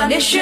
on issue.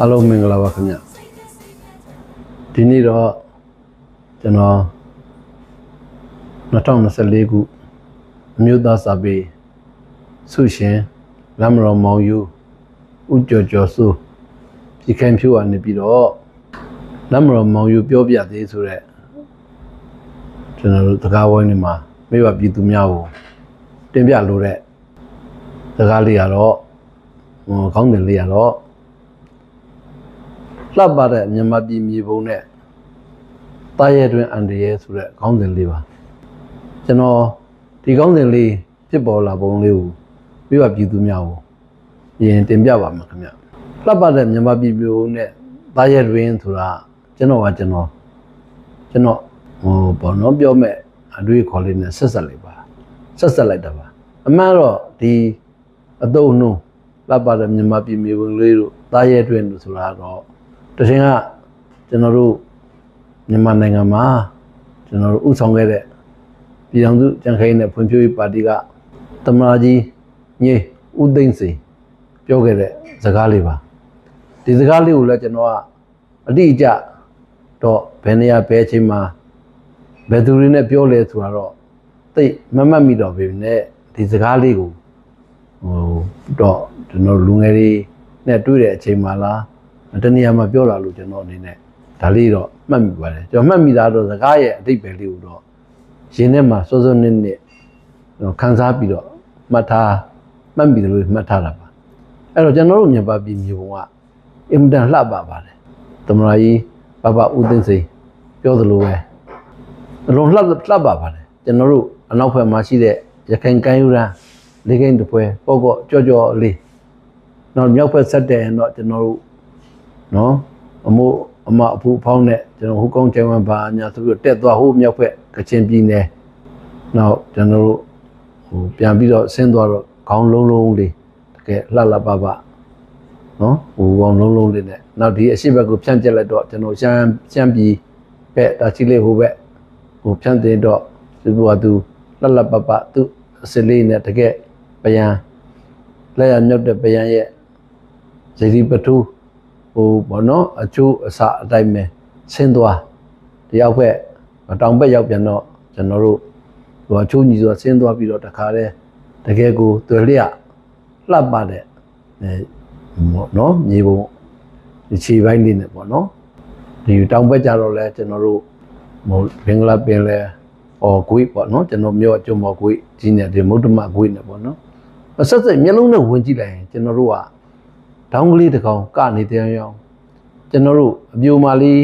အားလုံးမင်္ဂလာပါခင်ဗျဒီနေ့တော့ကျွန်တော်2024ခုအမျိုးသားစာပေဆုရှင်လမ်းမတော်မောင်ယူဥကျော်ကျော်စုပြည်ခိုင်ဖြိုးကနေပြီးတော့လမ်းမတော်မောင်ယူပြောပြသေးဆိုတဲ့ကျွန်တော်တို့တကားဝိုင်းနေမှာမိဘပြည်သူများကိုတင်ပြလိုတဲ့စကားလေးကတော့ဟိုခေါင်းစဉ်လေးကတော့ လှပတဲ့မြန်မာပြည်မြေပုံနဲ့တာရဲတွင်အန်တရဲဆိုတဲ့ခေါင်းစဉ်လေးပါကျွန်တော်ဒီခေါင်းစဉ်လေးဖြစ်ပေါ်လာပုံလေးကိုပြပပြည်သူများကိုရင်တင်ပြပါမယ်ခင်ဗျလှပတဲ့မြန်မာပြည်မြေပုံနဲ့တာရဲတွင်ဆိုတာကျွန်တော်ကကျွန်တော်ကျွန်တော်ဟိုဘောနော်ပြောမဲ့အတွေ့အခေါ်လေးနဲ့ဆက်ဆက်လိုက်ပါဆက်ဆက်လိုက်တာပါအမှန်တော့ဒီအတုံနှုံးလှပတဲ့မြန်မာပြည်မြေပုံလေးတို့တာရဲတွင်တို့ဆိုတာတော့ တခြင်းကကျွန်တော်တို့မြန်မာနိုင်ငံမှာကျွန်တော်တို့ဥဆောင်ခဲ့တဲ့ပြည်ထောင်စုကြံခိုင်တဲ့ဖွံ့ဖြိုးရေးပါတီကသမရာကြီးညေဦးသိန်းစိန်ပြောခဲ့တဲ့စကားလေးပါဒီစကားလေးကိုလည်းကျွန်တော်ကအတိအကျတော့ဘယ်နေရာဘယ်အချိန်မှာဘယ်သူတွေနဲ့ပြောလဲဆိုတာတော့သိမမှတ်မိတော့ပြီနဲ့ဒီစကားလေးကိုဟိုတော့ကျွန်တော်လူငယ်တွေနဲ့တွေ့တဲ့အချိန်မှာလား တနည်းအားမှာပြောလာလို့ကျွန်တော်အနေနဲ့ဒါလေးတော့မှတ်မိပါတယ်ကျွန်တော်မှတ်မိတာတော့စကားရဲ့အတိတ်ပဲလေးကိုတော့ရင်ထဲမှာစိုးစိုးနစ်နစ်ကျွန်တော်ခန်းစားပြီးတော့မှတ်ထားမှတ်မိတယ်လို့မှတ်ထားတာပါအဲ့တော့ကျွန်တော်တို့မြန်မာပြည်မြေပုံကအင်မတန်လှပပါတယ်သမရာကြီးဘဘဦးသိန်းစိန်ပြောသလိုပဲအလုံးလှလှပပါတယ်ကျွန်တော်တို့အနောက်ဘက်မှာရှိတဲ့ရခိုင်ကမ်းရိုးတန်းလေးကိန်းတစ်ပွဲပေါ့ပေါ့ကြော့ကြော့လေးနောက်မြောက်ဘက်ဆက်တဲ့ရင်တော့ကျွန်တော်တို့ နော်အမို့အမအဖူဖောင်းနဲ့ကျွန်တော်ဟိုကောင်းကျန်ဝမ်ဘာညာဆိုပြီးတော့တက်သွားဟိုမြောက်ဖက်ကချင်ပြည်နယ်နောက်ကျွန်တော်တို့ဟိုပြန်ပြီးတော့ဆင်းသွားတော့ခေါင်းလုံးလုံးလေးတကယ်လှလှပပနော်ဟိုခေါင်းလုံးလုံးလေးနဲ့နောက်ဒီအရှိဘက်ကိုဖြန့်ကျက်လိုက်တော့ကျွန်တော်ရှမ်းရှမ်းပြည်ဘက်တာချီလေးဟိုဘက်ဟိုဖြန့်တင်တော့ဒီဘဝသူလှလှပပသူအစလေးနဲ့တကယ်ပယံလက်ရညွတ်တဲ့ပယံရဲ့ဇေဒီပထူး ဟိုဘောနော်အချိုးအစအတိုင်းပဲဆင်းသွားတယောက်ဘက်တောင်ဘက်ရောက်ပြန်တော့ကျွန်တော်တို့ဟိုအချိုးညီဆိုတာဆင်းသွားပြီးတော့တခါတည်းတကယ်ကိုတွေ့လျက်လှပ်ပါတဲ့အဲဘောနော်မြေပုံဒီခြေပိုင်းလေးနဲ့ပေါ့နော်ဒီတောင်ဘက်ကြတော့လဲကျွန်တော်တို့ဟိုဘင်္ဂလားပင်လဲအော်ဂွေးပေါ့နော်ကျွန်တော်မြို့အကျုံမော်ဂွေးကြီးနဲ့ဒီမုဒ္ဓမဂွေးနဲ့ပေါ့နော်ဆက်ဆက်မျက်လုံးနဲ့ဝင်ကြည့်လိုက်ရင်ကျွန်တော်တို့က ဒေါင်းကလေးတစ်ကောင်ကနေတရားရောက်ကျွန်တော်တို့အပြိုမာလေး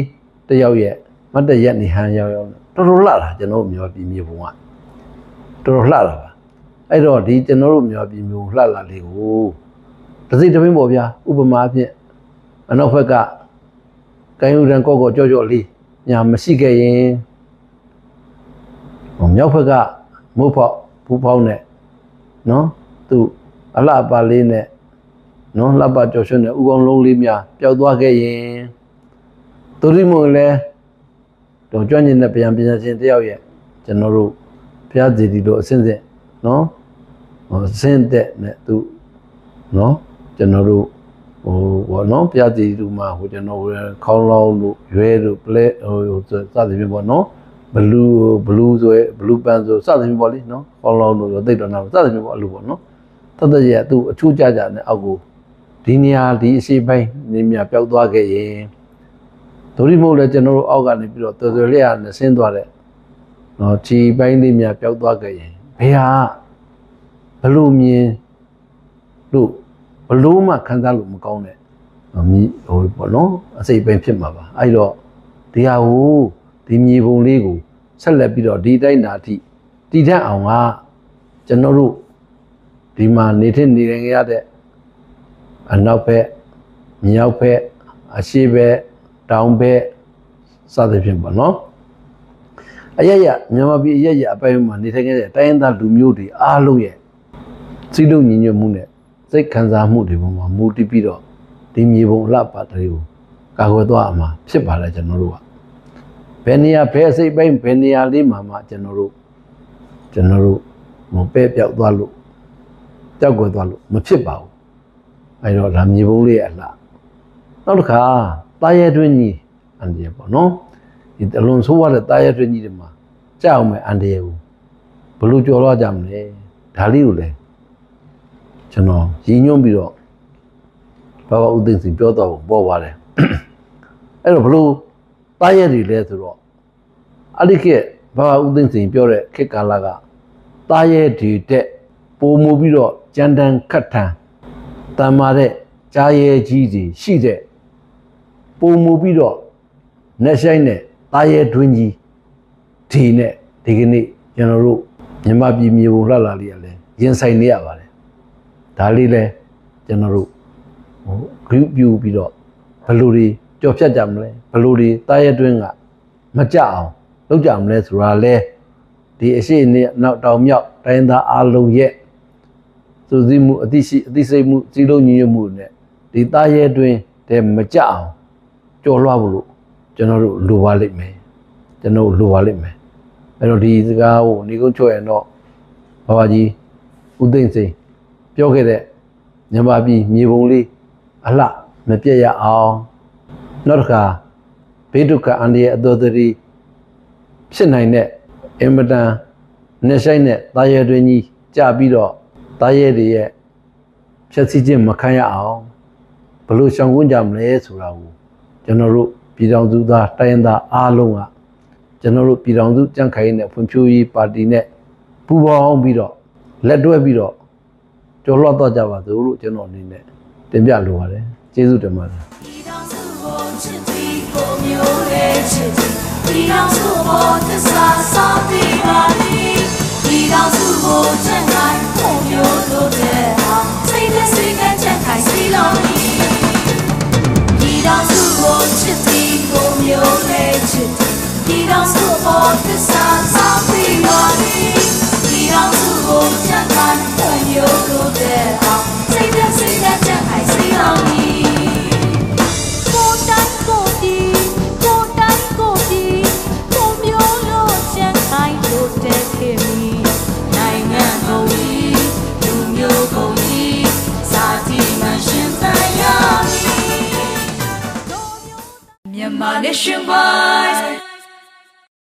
တစ်ယောက်ရဲ့မတ်တရက်နေဟန်ရောက်ရောက်တော်တော်လှတာကျွန်တော်တို့မြေပြည်မြေပုံကတော်တော်လှတာပါအဲ့တော့ဒီကျွန်တော်တို့မြေပြည်မြေပုံလှလာလေးကိုတစ်စိတ်တစ်ပင်းပေါ့ဗျာဥပမာအဖြစ်အနောက်ဘက်ကကိုင်းဥရန်ကော့ကော့ကြော့ကြော့လေးညာမရှိခဲ့ရင်ဟိုမြောက်ဘက်ကမုတ်ဖောက်ဘူးဖောက်နဲ့နော်သူအလှပါလေးနဲ့ နော်လှပကြော်ရွှွနဲ့ဥကောင်းလုံးလေးများပျောက်သွားခဲ့ရင်သူရိမုံလည်းတော့ကြွညင်တဲ့ပြန်ပြန်ချင်းတယောက်ရဲ့ကျွန်တော်တို့ဘုရားစီတီတို့အစင်းစင်းနော်ဟိုစင်းတဲ့နဲ့သူနော်ကျွန်တော်တို့ဟိုဘောနော်ဘုရားစီတီတို့မှာဟိုကျွန်တော်ခေါင်းလောင်းတို့ရွဲတို့ပလဲဟိုစသဖြင့်ပေါ့နော်ဘလူးဘလူးဆိုရဘလူးပန်ဆိုစသဖြင့်ပေါ့လေနော်ခေါင်းလောင်းတို့ရောသိတော့နာစသဖြင့်ပေါ့အလိုပေါ့နော်တသက်ရဲ့သူအချိုးကြကြနဲ့အောက်ကို ဒီနေရာဒီအရှိပိုင်းနေမြပျောက်သွားခဲ့ရင်ဒိုရီမို့လဲကျွန်တော်တို့အောက်ကနေပြီးတော့တော်တော်လေးရနဲ့ဆင်းသွားတဲ့နော်ခြေပိုင်းလေးများပျောက်သွားခဲ့ရင်ဘယ်ဟာဘလို့မြင်လို့ဘလို့မှခံစားလို့မကောင်းတဲ့မြည်ဟိုပေါ့နော်အစိတ်ပိုင်းဖြစ်မှာပါအဲ့တော့ဒီဟာကိုဒီမြေပုံလေးကိုဆက်လက်ပြီးတော့ဒီတိုင်းနာတိတည်တတ်အောင်ကကျွန်တော်တို့ဒီမှာနေထနေရရတဲ့ အနောက်ဘက်မြောက်ဘက်အရှေ့ဘက်တောင်ဘက်စသဖြင့်ပေါ့နော်အရရမြန်မာပြည်အရရအပိုင်းမှာနေထိုင်ခဲ့တဲ့တိုင်းရင်းသားလူမျိုးတွေအားလုံးရဲ့စိတ်လုံးညီညွတ်မှုနဲ့စိတ်ခံစားမှုတွေပေါ်မှာမူတည်ပြီးတော့ဒီမြေပုံအလှပတွေကိုကာကွယ်သွားအမှာဖြစ်ပါလေကျွန်တော်တို့ကဘယ်နေရာဘယ်စိတ်ပိုင်းဘယ်နေရာလေးမှာမှကျွန်တော်တို့ကျွန်တော်တို့မပဲ့ပြောက်သွားလို့ကြောက်ကွယ်သွားလို့မဖြစ်ပါဘူး အဲတော့ဒါမြေပုံလေးရဲ့အလှနောက်တစ်ခါတာရဲတွင်းကြီးအန်ဒီပေါ့နော်ဒီအလွန်ဆိုးရတဲ့တာရဲတွင်းကြီးတွေမှာကြောက်အောင်မယ်အန်ဒီရဲ့ကိုဘယ်လို့ကြော်တော့ကြမလဲဒါလေးကိုလည်းကျွန်တော်ရည်ညွှန်းပြီးတော့ဘာဘာဥသိမ်းစီပြောတော့ပေါ်ပါတယ်အဲ့တော့ဘလို့တာရဲတွေလဲဆိုတော့အဲ့ဒီခေတ်ဘာဘာဥသိမ်းစီပြောတဲ့ခေတ်ကာလကတာရဲတွေတက်ပိုမှုပြီးတော့ကြမ်းတမ်းခတ်ထန် တမ်းမာတဲ့ကြားရဲကြီးစီရှိတဲ့ပုံမူပြီးတော့နှက်ဆိုင်တဲ့တာရဲတွင်းကြီးဒီနဲ့ဒီကနေ့ကျွန်တော်တို့မြန်မာပြည်မြေပုံလှလာလေးရလဲရင်ဆိုင်နေရပါတယ်ဒါလေးလဲကျွန်တော်တို့ဟို group ပြူပြီးတော့ဘယ်လိုတွေကြော်ဖြတ်ကြမလဲဘယ်လိုတွေတာရဲတွင်းကမကြအောင်လုပ်ကြမလဲဆိုတာလဲဒီအရှိနဲ့နောက်တောင်မြောက်တိုင်းသားအားလုံးရဲ့ စူးစီးမှုအသိရှိအသိစိတ်မှုစီလုံးညီညွတ်မှုနဲ့ဒီတာရဲတွင်းတဲ့မကြအောင်ကြော်လွှားဖို့လို့ကျွန်တော်တို့လိုပါလိမ့်မယ်ကျွန်တော်လိုပါလိမ့်မယ်အဲ့တော့ဒီစကားကိုနေကုန်းချွတ်ရင်တော့ဘာဘာကြီးဦးသိန်းစိန်ပြောခဲ့တဲ့မြန်မာပြည်မြေပုံလေးအလှမပြတ်ရအောင်နောက်တစ်ခါဘေးဒုက္ခအန္တရာယ်အတော်တရီဖြစ်နိုင်တဲ့အင်မတန်နှဆိုင်တဲ့တာရဲတွင်ကြီးကြပြီးတော့ တာရဲတွေရဲ့ဖြည့်ဆည်းခြင်းမခံရအောင်ဘယ်လို့ရှောင်ကွင်းကြမလဲဆိုတာကိုကျွန်တော်တို့ပြည်တော်စုသားတိုင်းရင်းသားအားလုံးကကျွန်တော်တို့ပြည်တော်စုကြံ့ခိုင်တဲ့ဖွံ့ဖြိုးရေးပါတီနဲ့ပူးပေါင်းပြီးတော့လက်တွဲပြီးတော့ကြော်လွှတ်တော့ကြပါစို့လို့ကျွန်တော်အနေနဲ့တင်ပြလိုပါတယ်ကျေးဇူးတင်ပါတယ်ဒီတောင်စုကိုချစ်ပြီးကိုမျိုးရဲ့ချစ်ပြီးဒီတောင်စုကိုသစ္စာဆောင်ပြီးပါလိဒီတောင်စုကိုချစ် ပြီးဒီတောင်စုကိုသစ္စာဆောင်ပြီးပါလိဒီတောင်စုကိုချစ်နိုင်ကိုမျိုးတို့တဲ့အောင်စိတ်နဲ့စိတ်နဲ့ချက်ခိုင်စီလုံးကိုတိုင်းကိုဒီကိုတိုင်းကိုဒီကိုမျိုးလို့ချမ်းခိုင်းလို့တဲ့ခင်မီနိုင်ငံကုန်ကြီးလူမျိုးကုန်ကြီးစာတီမရှင်တန်ရမီမြန်မာ Nation Boys